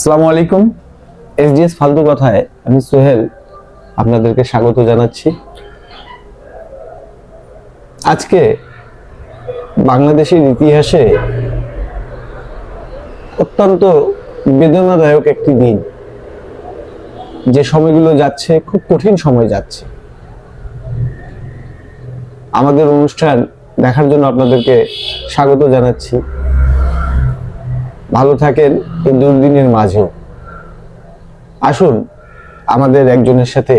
আসসালামু আলাইকুম। এসডিএস ফালতু কথায় আমি সোহেল আপনাদেরকে স্বাগত জানাচ্ছি। আজকে বাংলাদেশের ইতিহাসে অত্যন্ত বেদনাদায়ক একটি দিন। যে সময়গুলো যাচ্ছে, খুব কঠিন সময় যাচ্ছে। আমাদের অনুষ্ঠান দেখার জন্য আপনাদেরকে স্বাগত জানাচ্ছি। ভালো থাকেন এই দুর্দিনের মাঝেও। আসুন আমাদের একজনের সাথে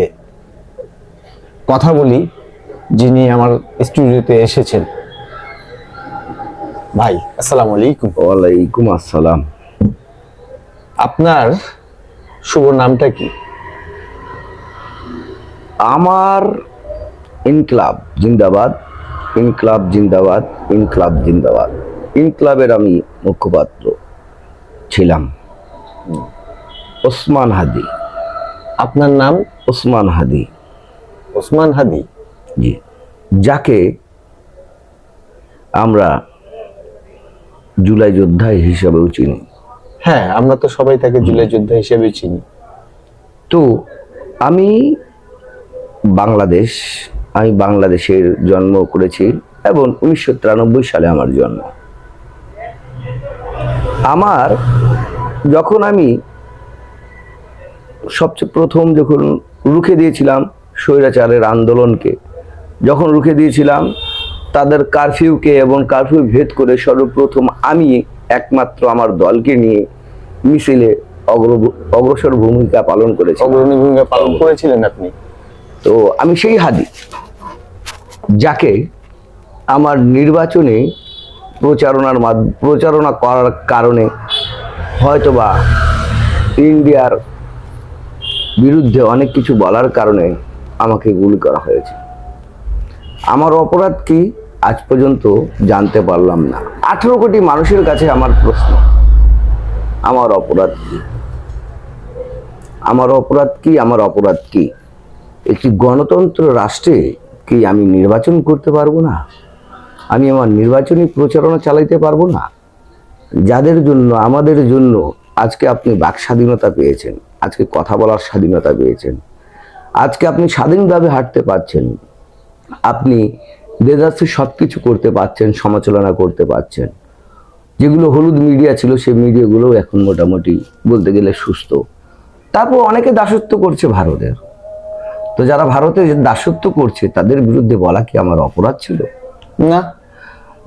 কথা বলি যিনি আমার স্টুডিওতে এসেছেন। ভাই আসসালামু আলাইকুম। ওয়ালাইকুম আসসালাম। আপনার শুভ নামটা কি? আমার ইনক্লাব জিন্দাবাদ ইনক্লাব জিন্দাবাদ ইনক্লাব জিন্দাবাদ। ইনক্লাবের আমি মুখপাত্র। ছিলাম। ওসমান হাদি। আপনার নাম? ওসমান হাদি। ওসমান হাদি? জি। যাকে আমরা জুলাই যোদ্ধা হিসাবেও চিনি। হ্যাঁ আমরা তো সবাই তাকে জুলাই যোদ্ধা হিসেবে চিনি। তো আমি বাংলাদেশ আমি বাংলাদেশের জন্ম করেছি এবং উনিশশো তিরানব্বই সালে আমার জন্ম। আমার যখন আমি সবচেয়ে প্রথম যখন রুখে দিয়েছিলাম স্বৈরাচারের আন্দোলনকে যখন রুখে দিয়েছিলাম তাদের কারফিউকে এবং কারফিউ ভেদ করে সর্বপ্রথম আমি একমাত্র আমার দলকে নিয়ে মিছিলে অগ্র অগ্রসর ভূমিকা পালন করেছি অগ্রণী ভূমিকা পালন করেছিলেন আপনি? তো আমি সেই হাদি যাকে আমার নির্বাচনে প্রচারণার প্রচারণা করার কারণে হয়তোবা ইন্ডিয়ার বিরুদ্ধে অনেক কিছু বলার কারণে আমাকে গুলি করা হয়েছে। আমার অপরাধ কি আজ পর্যন্ত জানতে পারলাম না। আঠেরো কোটি মানুষের কাছে আমার প্রশ্ন, আমার অপরাধ কি? আমার অপরাধ কি, আমার অপরাধ কি? একটি গণতন্ত্র রাষ্ট্রে কি আমি নির্বাচন করতে পারব না? আমি আমার নির্বাচনী প্রচারণা চালাইতে পারব না। যাদের জন্য, আমাদের জন্য আজকে আপনি বাক স্বাধীনতা পেয়েছেন, আজকে কথা বলার স্বাধীনতা পেয়েছেন, আজকে আপনি স্বাধীনভাবে হাঁটতে পারছেন, আপনি দেদার্সে সব কিছু করতে পারছেন, সমালোচনা করতে পারছেন। যেগুলো হলুদ মিডিয়া ছিল, সেই মিডিয়াগুলো এখন মোটামুটি বলতে গেলে সুস্থ। তারপর অনেকে দাসত্ব করছে ভারতের। তো যারা ভারতে দাসত্ব করছে, তাদের বিরুদ্ধে বলা কি আমার অপরাধ ছিল? না।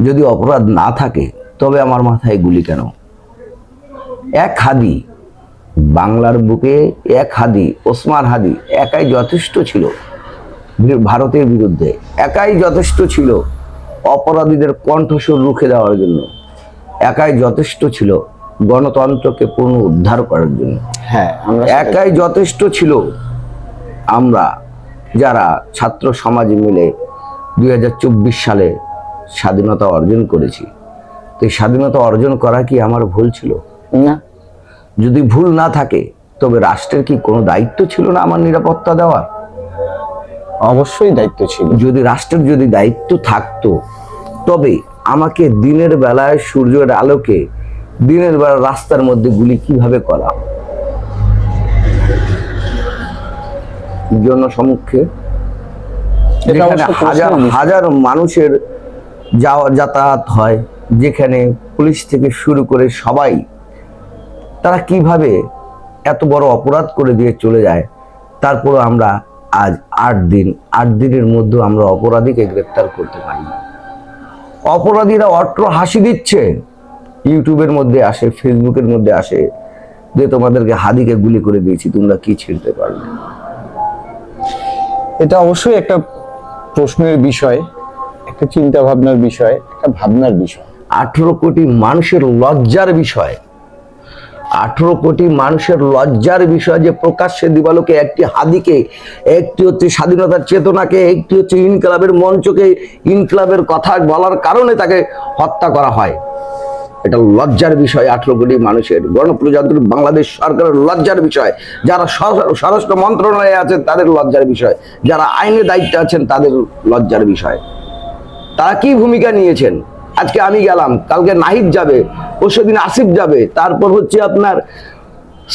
যদি অপরাধ না থাকে তবে আমার মাথায় গুলি কেন? এক হাদি বাংলার বুকে এক হাদি ওসমান হাদি একাই যথেষ্ট ছিল ভারতের বিরুদ্ধে। একাই যথেষ্ট ছিল অপরাধীদের কণ্ঠস্বর রুখে দেওয়ার জন্য। একাই যথেষ্ট ছিল গণতন্ত্রকে পুনঃ উদ্ধার করার জন্য। হ্যাঁ একাই যথেষ্ট ছিল আমরা যারা ছাত্র সমাজ মিলে দুই হাজার চব্বিশ সালে স্বাধীনতা অর্জন করেছি। তো এই স্বাধীনতা অর্জন করা কি আমার ভুল ছিল? না। যদি ভুল না থাকে তবে রাষ্ট্রের কি কোনো দায়িত্ব ছিল না আমার নিরাপত্তা দেওয়ার? অবশ্যই দায়িত্ব ছিল। যদি রাষ্ট্রের যদি দায়িত্ব থাকতো তবে আমাকে দিনের বেলায় সূর্যের আলোকে দিনের বেলা রাস্তার মধ্যে গুলি কীভাবে করা? জন্য অবশ্য হাজার হাজার মানুষের যাওয়া যাতায়াত হয়, যেখানে পুলিশ থেকে শুরু করে সবাই তারা কীভাবে এত বড় অপরাধ করে দিয়ে চলে যায় তারপরে আমরা আজ আট দিন, আট দিনের মধ্যে আমরা অপরাধীকে গ্রেপ্তার করতে পারি। অপরাধীরা অট্র হাসি দিচ্ছে। ইউটিউবের মধ্যে আসে, ফেসবুকের মধ্যে আসে, যে তোমাদেরকে হাদিকে গুলি করে দিয়েছি, তোমরা কি ছিঁড়তে পারবে এটা অবশ্যই একটা প্রশ্নের বিষয়। একটা চিন্তা ভাবনার বিষয়, একটা ভাবনার বিষয়। আঠেরো কোটি মানুষের লজ্জার বিষয়। আঠেরো কোটি মানুষের লজ্জার বিষয় যে প্রকাশ্যে দিবালোকে একটি হাদিকে, একটি হচ্ছে স্বাধীনতার চেতনাকে, একটি হচ্ছে ইনকলাবের মঞ্চকে, ইনকলাবের কথা বলার কারণে তাকে হত্যা করা হয়। এটা লজ্জার বিষয় আঠেরো কোটি মানুষের। গণপ্রজাতন্ত্রী বাংলাদেশ সরকারের লজ্জার বিষয়। যারা স্বরাষ্ট্র মন্ত্রণালয়ে আছেন তাদের লজ্জার বিষয়। যারা আইনের দায়িত্বে আছেন, তাদের লজ্জার বিষয়। তারা কি ভূমিকা নিয়েছেন? আজকে আমি গেলাম, কালকে নাহিদ যাবে, পরশু দিন আসিফ যাবে, তারপর হচ্ছে আপনার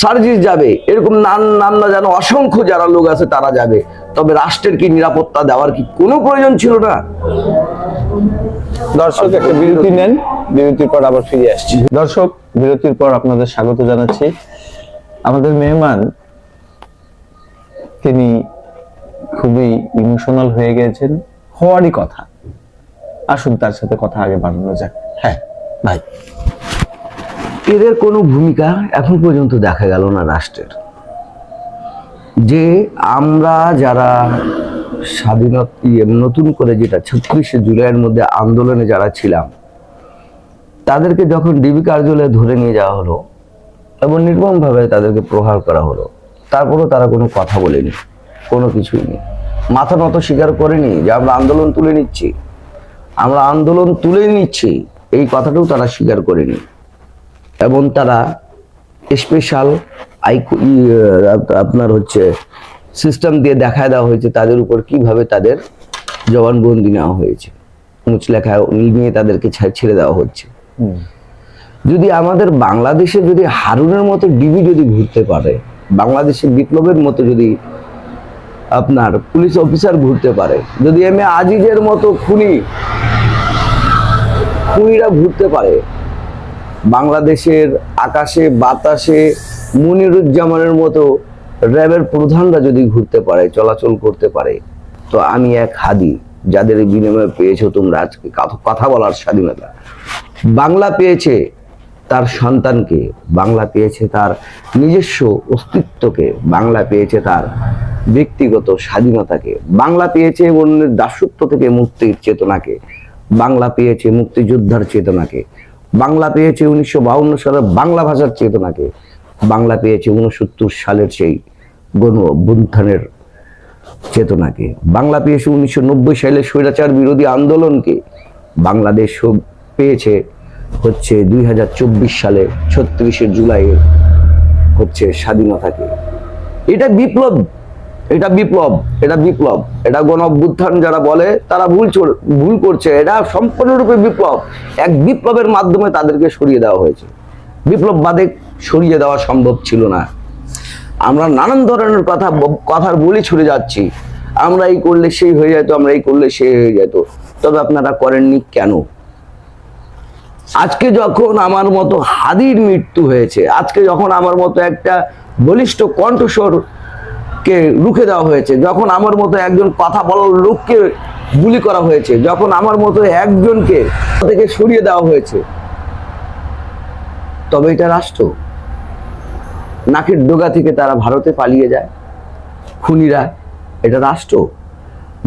সার্জিস যাবে, এরকম নাম নাম না জানো, অসংখ্য যারা লোক আছে তারা যাবে। তবে রাষ্ট্রের কি নিরাপত্তা দেওয়ার কি কোনো প্রয়োজন ছিল না? দর্শক, একটা বিরতি নেন, বিরতির পর আবার ফিরে আসছি। দর্শক, বিরতির পর আপনাদের স্বাগত জানাচ্ছি। আমাদের মেহমান, তিনি খুবই ইমোশনাল হয়ে গেছেন। হওয়ারই কথা। আসুন তার সাথে কথা আগে বাড়ানো যাক। হ্যাঁ ভাই। এদের কোনো ভূমিকা এখন পর্যন্ত দেখা গেল না রাষ্ট্রের। যে আমরা যারা স্বাধীনতা ইয়ে, নতুন করে যেটা ছত্রিশে জুলাইয়ের মধ্যে আন্দোলনে যারা ছিলাম তাদেরকে যখন ডিবি কার্যালয়ে ধরে নিয়ে যাওয়া হলো এবং নির্মমভাবে তাদেরকে প্রহার করা হলো তারপরেও তারা কোনো কথা বলেনি কোনো কিছুই নেই। মাথা নত স্বীকার করেনি যে আমরা আন্দোলন তুলে নিচ্ছি। আমরা আন্দোলন তুলে নিচ্ছি এই কথাটাও তারা স্বীকার করেনি। এবং তারা স্পেশাল আপনার হচ্ছে সিস্টেম দিয়ে দেখায় দেওয়া হয়েছে তাদের উপর কীভাবে তাদের জবানবন্দি নেওয়া হয়েছে। মুচলেখা নিয়ে তাদেরকে ছেড়ে দেওয়া হচ্ছে। যদি আমাদের বাংলাদেশে যদি হারুনের মতো ডিবি যদি ঘুরতে পারে বাংলাদেশে বিপ্লবের মতো যদি আপনার পুলিশ অফিসার ঘুরতে পারে যদি এম এ আজিজের মতো খুনি খুনিরা ঘুরতে পারে। বাংলাদেশের আকাশে, বাতাসে, মুনিরুজ্জামানের মতো র্যাবের প্রধানরা যদি ঘুরতে পারে, চলাচল করতে পারে, তো আমি এক হাদি, যাদের বিনিময়ে পেয়েছ তোমরা আজকে কথা বলার স্বাধীনতা। বাংলা পেয়েছে তার সন্তানকে, বাংলা পেয়েছে তার নিজস্ব অস্তিত্বকে, বাংলা পেয়েছে তার ব্যক্তিগত স্বাধীনতাকে, বাংলা পেয়েছে অন্যের দাসত্ব থেকে মুক্তির চেতনাকে। বাংলা পেয়েছে মুক্তিযোদ্ধার চেতনাকে। বাংলা পেয়েছে উনিশশো সালের বাংলা ভাষার চেতনাকে। বাংলা পেয়েছে উনসত্তর সালের সেই গণ অভ্যুত্থানের চেতনাকে। বাংলা পেয়েছে উনিশশো নব্বই সালে স্বৈরাচার বিরোধী আন্দোলনকে। বাংলাদেশ পেয়েছে হচ্ছে দুই হাজার চব্বিশ সালে ছত্রিশে জুলাই হচ্ছে স্বাধীনতাকে। এটা বিপ্লব এটা বিপ্লব এটা বিপ্লব। এটা গণ অভ্যুত্থান যারা বলে, তারা ভুল ভুল করছে। এটা সম্পূর্ণরূপে বিপ্লব। এক বিপ্লবের মাধ্যমে তাদেরকে সরিয়ে দেওয়া হয়েছে। বিপ্লব বাদে সরিয়ে দেওয়া সম্ভব ছিল না। আমরা নানান ধরনের কথা কথার বলি ছুড়ে যাচ্ছি। আমরা এই করলে সেই হয়ে যেত, আমরা এই করলে সেই হয়ে যেত। তবে আপনারা করেননি কেন? আজকে যখন আমার মতো হাদির মৃত্যু হয়েছে, আজকে যখন আমার মতো একটা বলিষ্ঠ কণ্ঠস্বর কে রুখে দেওয়া হয়েছে। যখন আমার মতো একজন কথা বলার লোককে গুলি করা হয়েছে, যখন আমার মতো একজনকে থেকে সরিয়ে দেওয়া হয়েছে, তবে এটা রাষ্ট্র। নাকের ডোগা থেকে তারা ভারতে পালিয়ে যায়। খুনিরা, এটা রাষ্ট্র।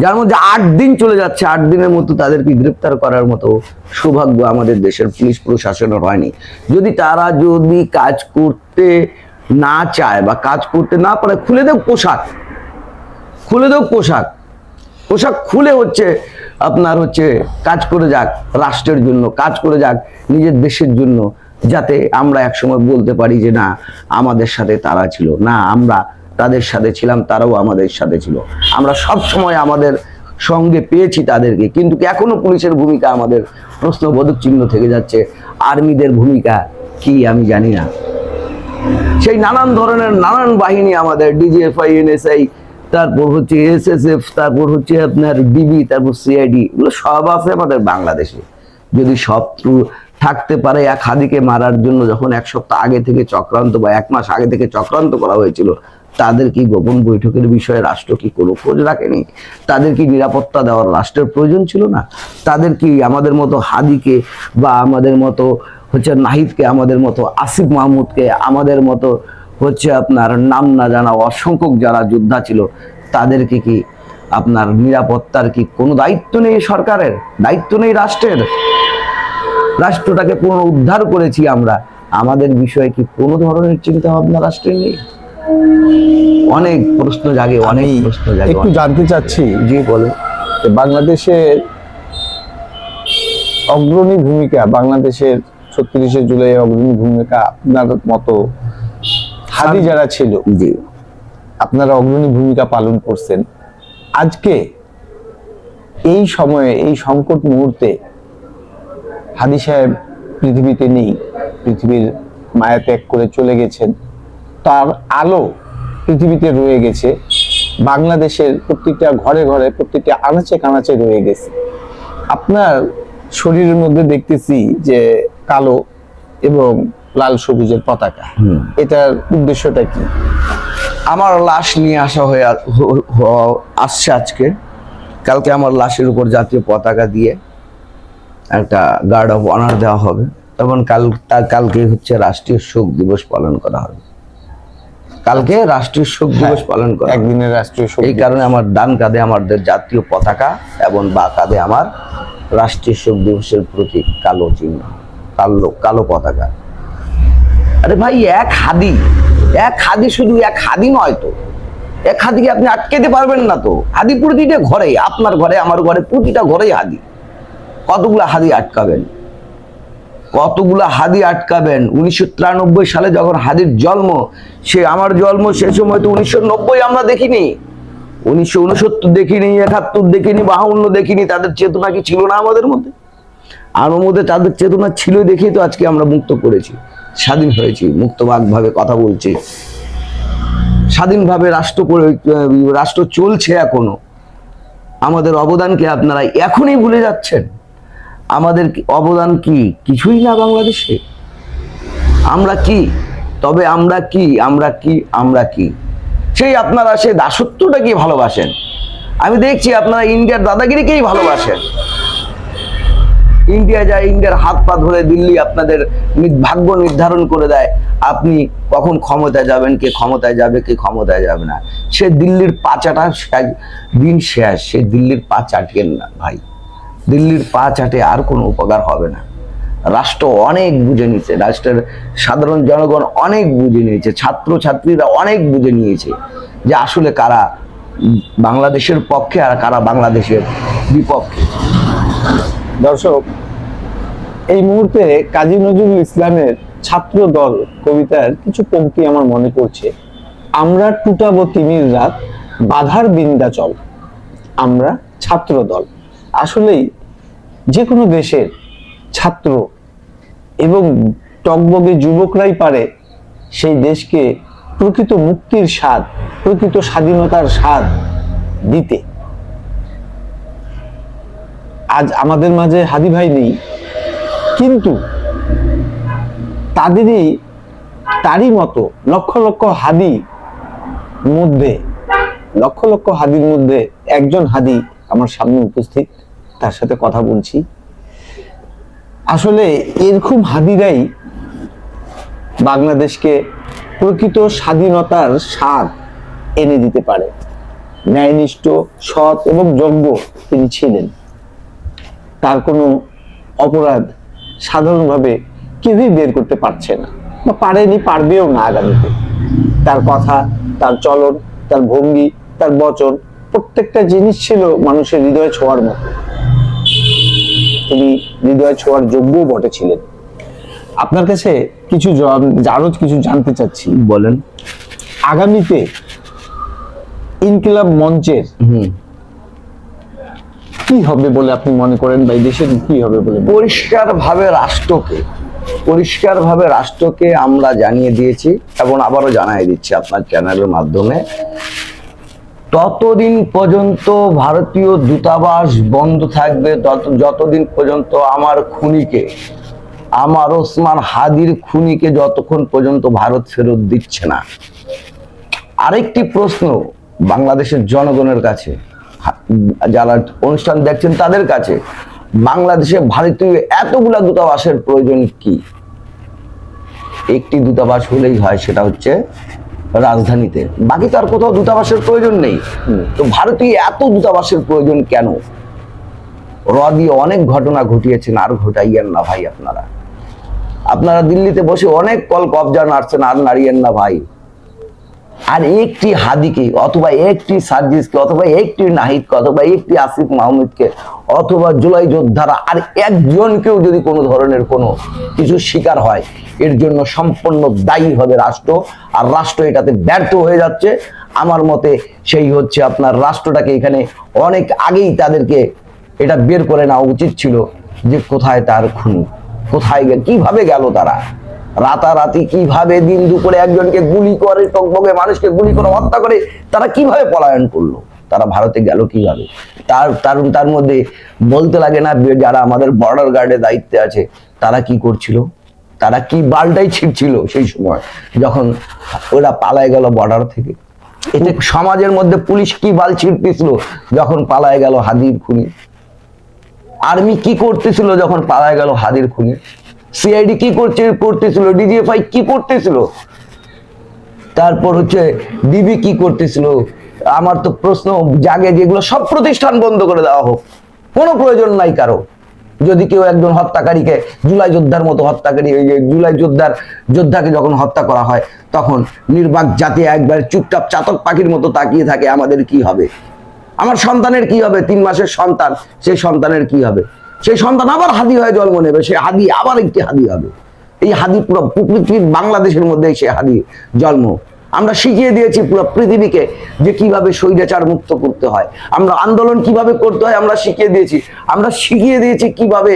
যার মধ্যে আট দিন চলে যাচ্ছে, আট দিনের মতো তাদেরকে গ্রেপ্তার করার মতো সৌভাগ্য আমাদের দেশের পুলিশ প্রশাসনের হয়নি। যদি তারা যদি কাজ করতে না চায় বা কাজ করতে না পারে, খুলে দেব পোশাক। খুলে দেব পোশাক। পোশাক খুলে হচ্ছে আপনার হচ্ছে কাজ করে যাক, রাষ্ট্রের জন্য কাজ করে যাক, নিজের দেশের জন্য, যাতে আমরা একসময় বলতে পারি যে না, আমাদের সাথে তারা ছিল। না, আমরা তাদের সাথে ছিলাম, তারাও আমাদের সাথে ছিল। আমরা সব সময় আমাদের সঙ্গে পেয়েছি তাদেরকে, কিন্তু এখনও পুলিশের ভূমিকা আমাদের প্রশ্নবোধক চিহ্ন থেকে যাচ্ছে? আর্মিদের ভূমিকা কি আমি জানি না। সেই নানান ধরনের নানান বাহিনী আমাদের ডিজিএফআই এনএসআই তারপর হচ্ছে এসএসএফ তারপর হচ্ছে আপনার ডিবি তারপর সিআইডি এগুলো সব আছে আমাদের বাংলাদেশে। যদি শত্রু থাকতে পারে এক হাদিকে মারার জন্য, যখন এক সপ্তাহ আগে থেকে চক্রান্ত বা এক মাস আগে থেকে চক্রান্ত করা হয়েছিল, তাদের কি গোপন বৈঠকের বিষয়ে রাষ্ট্র কি কোনো খোঁজ রাখেনি? তাদের কি নিরাপত্তা দেওয়ার রাষ্ট্রের প্রয়োজন ছিল না? তাদের কি আমাদের মতো হাদিকে বা আমাদের মতো হচ্ছে নাহিদকে আমাদের মতো আসিফ মাহমুদকে আমাদের মতো হচ্ছে আপনার নাম না জানা অসংখ্য যারা যোদ্ধা ছিল তাদেরকে কি আপনার নিরাপত্তার কি কোনো দায়িত্ব নেই সরকারের? দায়িত্ব নেই রাষ্ট্রের। রাষ্ট্রটাকে পুনরুদ্ধার করেছি আমরা। আমাদের বিষয়ে কি কোনো ধরনের চিন্তা ভাবনা রাষ্ট্রের নেই? অনেক প্রশ্ন জাগে অনেক প্রশ্ন জাগে। একটু জানতে চাচ্ছি। জি বলে বাংলাদেশের অগ্রণী ভূমিকা বাংলাদেশের ছত্রিশে জুলাই অগ্রণী ভূমিকা আপনার মতো হাদি যারা ছিল আপনারা অগ্রণী ভূমিকা পালন করছেন। আজকে এই সময়ে এই সংকট মুহূর্তে হাদি সাহেব পৃথিবীতে নেই পৃথিবীর মায়া ত্যাগ করে চলে গেছেন। তার আলো পৃথিবীতে রয়ে গেছে বাংলাদেশের প্রত্যেকটা ঘরে ঘরে প্রত্যেকটা আনাচে কানাচে রয়ে গেছে। আপনার শরীরের মধ্যে দেখতেছি যে কালো এবং লাল সবুজের পতাকা। এটার উদ্দেশ্যটা কি? আমার লাশ নিয়ে আসা হয়ে আসছে আজকে। কালকে আমার লাশের উপর জাতীয় পতাকা দিয়ে একটা গার্ড অফ অনার দেওয়া হবে। এবং কাল কালকে হচ্ছে রাষ্ট্রীয় শোক দিবস পালন করা হবে। কালকে রাষ্ট্রীয় শোক দিবস পালন করা একদিনের রাষ্ট্রীয় শোক এই কারণে আমার ডান কাঁধে আমাদের জাতীয় পতাকা এবং বা কাঁধে আমার রাষ্ট্রীয় শোক দিবসের প্রতীক কালো চিহ্ন। কালো কালো পতাকা। আরে ভাই, এক হাদি এক হাদি শুধু এক হাদি নয় তো। এক হাদিকে আপনি আটকেতে পারবেন না তো। হাদি প্রতিটা ঘরে আপনার ঘরে, আমার ঘরে প্রতিটা ঘরেই হাদি। কতগুলা হাদি আটকাবেন? কতগুলা হাদি আটকাবেন? উনিশশো তিরানব্বই সালে যখন হাদির জন্ম, সে আমার জন্ম, সে সময় তো উনিশশো নব্বই আমরা দেখিনি। উনিশশো উনসত্তর দেখিনি, একাত্তর দেখিনি, বাহান্ন দেখিনি, তাদের চেতনা কি ছিল না আমাদের মধ্যে? আমার মধ্যে তাদের চেতনা ছিল দেখেই তো আজকে আমরা মুক্ত করেছি। স্বাধীন হয়েছি মুক্তবাগভাবে কথা বলছি। স্বাধীনভাবে রাষ্ট্র করে- রাষ্ট্র চলছে এখনও। আমাদের অবদানকে আপনারা এখনই ভুলে যাচ্ছেন। আমাদের অবদান কি? কিছুই না বাংলাদেশে। আমরা কি? তবে আমরা কি? আমরা কি? আমরা কি? সেই আপনারা সে দাসত্বটাকে ভালোবাসেন? আমি দেখছি আপনারা ইন্ডিয়ার দাদাগিরিকেই ভালোবাসেন। ইন্ডিয়া যায়, ইন্ডিয়ার হাত পা ধরে দিল্লি আপনাদের ভাগ্য নির্ধারণ করে দেয়। আপনি কখন ক্ষমতায় যাবেন, কে ক্ষমতায় যাবে, কে ক্ষমতায় যাবে না। সে দিল্লির পা চাটা শেষ- দিন শেষ, সে দিল্লির পা চাটিয়েন না, ভাই। দিল্লির পা চাটে আর কোনো উপকার হবে না। রাষ্ট্র অনেক বুঝে নিয়েছে, রাষ্ট্রের সাধারণ জনগণ অনেক বুঝে নিয়েছে ছাত্র ছাত্রীরা অনেক বুঝে নিয়েছে যে আসলে কারা বাংলাদেশের পক্ষে আর কারা বাংলাদেশের বিপক্ষে। দর্শক, এই মুহূর্তে কাজী নজরুল ইসলামের ছাত্র দল কবিতার কিছু পংক্তি আমার মনে পড়ছে। আমরা টুটাবো তিমির রাত, বাধার বিন্দাচল আমরা ছাত্র দল আসলেই যে কোনো দেশের ছাত্র এবং টকবগে যুবকরাই পারে সেই দেশকে প্রকৃত মুক্তির স্বাদ, প্রকৃত স্বাধীনতার স্বাদ দিতে। আজ আমাদের মাঝে হাদি ভাই নেই। কিন্তু তাদেরই, তারই মতো লক্ষ লক্ষ হাদি মধ্যে, লক্ষ লক্ষ হাদির মধ্যে একজন হাদি আমার সামনে উপস্থিত, তার সাথে কথা বলছি। আসলে এরকম হাদিরাই বাংলাদেশকে প্রকৃত স্বাধীনতার স্বাদ এনে দিতে পারে। ন্যায়নিষ্ঠ, সৎ এবং যোগ্য তিনি ছিলেন। তার কোনো অপরাধ সাধারণভাবে কেউই বের করতে পারছে না বা পারেনি পারবেও না আগামীতে। তার কথা তার চলন তার ভঙ্গি তার বচন প্রত্যেকটা জিনিস ছিল মানুষের হৃদয়ে ছোঁয়ার মতো। তিনি হৃদয়ে ছোঁয়ার যোগ্যও বটে ছিলেন। আপনার কাছে কিছু জন- আরও কিছু জানতে চাচ্ছি। বলেন। আগামীতে ইনকিলাব মঞ্চের কি হবে বলে আপনি মনে করেন বা দেশের কি হবে বলে করেন? পরিষ্কারভাবে রাষ্ট্রকে পরিষ্কারভাবে রাষ্ট্রকে আমরা জানিয়ে দিয়েছি এবং আবারও জানিয়ে দিচ্ছি আপনার চ্যানেলের মাধ্যমে। ততদিন পর্যন্ত ভারতীয় দূতাবাস বন্ধ থাকবে, তত যতদিন পর্যন্ত আমার খুনিকে, আমার ওসমান হাদির খুনিকে যতক্ষণ পর্যন্ত ভারত ফেরত দিচ্ছে না। আরেকটি প্রশ্ন বাংলাদেশের জনগণের কাছে। যারা অনুষ্ঠান দেখছেন তাদের কাছে বাংলাদেশে ভারতীয় এতগুলা দূতাবাসের প্রয়োজন কি? একটি দূতাবাস হলেই হয় সেটা হচ্ছে রাজধানীতে। বাকি তো আর কোথাও দূতাবাসের প্রয়োজন নেই। তো ভারতীয় এত দূতাবাসের প্রয়োজন কেন? র দিয়ে অনেক ঘটনা ঘটিয়েছেন আর ঘটাইয়েন না ভাই আপনারা। আপনারা দিল্লিতে বসে অনেক কল কবজা নাড়ছেন আর নাড়িয়েন না ভাই। আর একটি হাদিকে অথবা একটি সার্জিসকে অথবা একটি নাহিদকে অথবা একটি আসিফ মাহমুদকে অথবা জুলাই যোদ্ধারা আর একজনকেও যদি কোনো ধরনের কোনো কিছু শিকার হয়, এর জন্য সম্পূর্ণ দায়ী হবে রাষ্ট্র। আর রাষ্ট্র এটাতে ব্যর্থ হয়ে যাচ্ছে। আমার মতে সেই হচ্ছে আপনার রাষ্ট্রটাকে এখানে অনেক আগেই তাদেরকে এটা বের করে নেওয়া উচিত ছিল যে কোথায় তার খুনি, কোথায় কীভাবে গেল তারা। রাতারাতি কীভাবে দিন দুপুরে একজনকে গুলি করে টকবগে মানুষকে গুলি করে, হত্যা করে, তারা কীভাবে পলায়ন করল? তারা ভারতে গেল কীভাবে? তার তার তার মধ্যে বলতে লাগে না যারা আমাদের বর্ডার গার্ডে দায়িত্বে আছে, তারা কি করছিল? তারা কি বালটাই ছিটছিল সেই সময়, যখন ওরা পালায় গেল বর্ডার থেকে? এতে সমাজের মধ্যে পুলিশ কি বাল ছিটতেছিল যখন পালায় গেল হাদির খুনি? আর্মি কি করতেছিল যখন পালায় গেল হাদির খুনি? সিআইডি কি করছে করতেছিল ডিজিএফআই কি করতেছিল তারপর হচ্ছে ডিবি কি করতেছিল? আমার তো প্রশ্ন জাগে যেগুলো সব প্রতিষ্ঠান বন্ধ করে দেওয়া হোক। কোনো প্রয়োজন নাই কারও। যদি কেউ একজন হত্যাকারীকে, জুলাই যোদ্ধার মতো হত্যাকারী জুলাই যোদ্ধার যোদ্ধাকে যখন হত্যা করা হয়, তখন নির্বাক জাতি একবার চুপচাপ চাতক পাখির মতো তাকিয়ে থাকে, আমাদের কি হবে? আমার সন্তানের কি হবে? তিন মাসের সন্তান, সেই সন্তানের কি হবে? সেই সন্তান আবার হাদি হয়ে জন্ম নেবে সে হাদি আবার একটি হাদি হবে। এই হাদি পুরো পৃথিবীর বাংলাদেশের মধ্যে সে হাদি জন্ম। আমরা শিখিয়ে দিয়েছি পুরো পৃথিবীকে যে কীভাবে স্বৈরাচার মুক্ত করতে হয়। আমরা আন্দোলন কীভাবে করতে হয়, আমরা শিখিয়ে দিয়েছি। আমরা শিখিয়ে দিয়েছি কীভাবে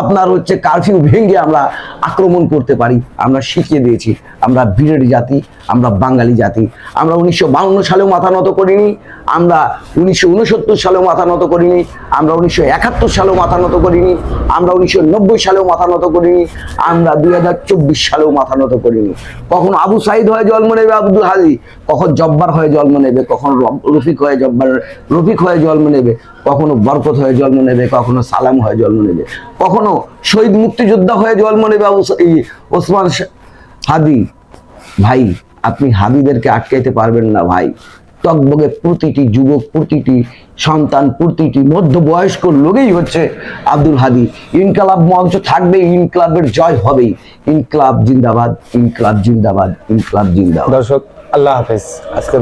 আপনার হচ্ছে কারফিউ ভেঙে আমরা আক্রমণ করতে পারি। আমরা শিখিয়ে দিয়েছি, আমরা বীরের জাতি, আমরা বাঙালি জাতি। আমরা উনিশশো বাউন্ন সালেও মাথা নত করিনি, আমরা উনিশশো উনসত্তর সালেও মাথা নত করিনি, আমরা উনিশশো একাত্তর সালেও মাথা নত করিনি, আমরা উনিশশো নব্বই সালেও মাথা নত করিনি, আমরা দুই হাজার চব্বিশ সালেও মাথা নত করিনি। কখন আবু সাইদ হয়ে জন্ম নেবে আব্দুল হাজি কখন জব্বার হয়ে জন্ম নেবে, কখন রফিক হয়ে জব্বার, রফিক হয়ে জন্ম নেবে, কখনো বরকত হয়ে জন্ম নেবে, কখনো সালাম হয়ে জন্ম নেবে, কখনো শহীদ মুক্তিযোদ্ধা হয়ে সা- এই ওসমান হাদি। ভাই, আপনি হাদিদেরকে আটকাইতে পারবেন না ভাই। টকবগে প্রতিটি যুবক, প্রতিটি সন্তান, প্রতিটি মধ্যবয়স্ক লোকেই হচ্ছে আব্দুল হাদি। ইনকালাব মঞ্চ থাকবে ইনকলাবের জয় হবেই। ইনকলাব জিন্দাবাদ ইনকলাব জিন্দাবাদ ইনকলাব জিন্দাবাদ। দর্শক, আল্লাহ হাফেজ। আজকে